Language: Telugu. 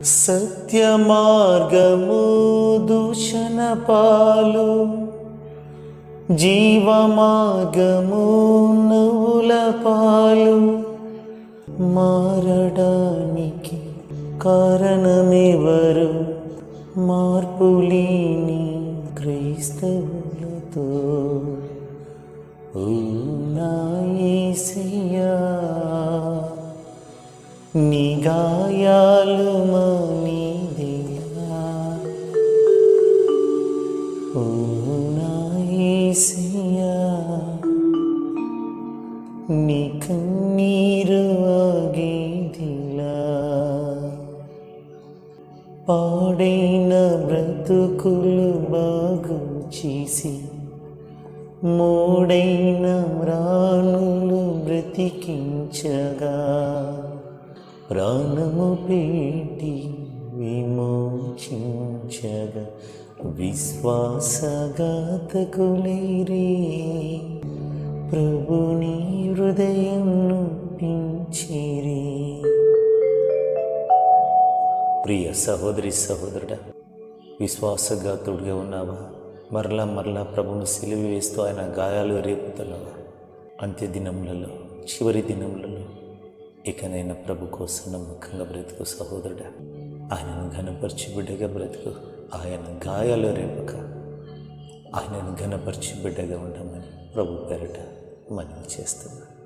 సత్య మార్గము దూషణ పాలు జీవ మార్గము నవ్వుల పాలు మారడానికి కారణమెవరు? మార్పులేని క్రైస్తవులతో ఊ నాయసే నీ గాయాలు మానిదేలా ఓ నా నీ కన్నీరు ఆగేదిలా. పాడైన బ్రతుకులు బాగు చేసి మూడైన మ్రాణులు బ్రతికించగా. ప్రాణము పెట్టి విమోచించగా విశ్వాసఘాతకులైరే ప్రభుని హృదయం పించిరే ప్రియ సహోదరి సహోదరుడ విశ్వాసఘాతుడిగా ఉన్నావా? మరలా మరలా ప్రభుని సిలువ వేస్తూ ఆయన గాయాలు రేపుతున్నావా? అంత్య దినములలో చివరి దినములలో ఇకనైనా ప్రభు కోసం నమ్మకంగా బ్రతుకు సహోదరుడా. ఆయనను ఘనపరిచి బిడ్డగా బ్రతుకు ఆయన గాయాలు రేపక. ఆయనను ఘనపరిచి బిడ్డగా ఉండమని ప్రభు పేరట మనవి చేస్తున్నాను.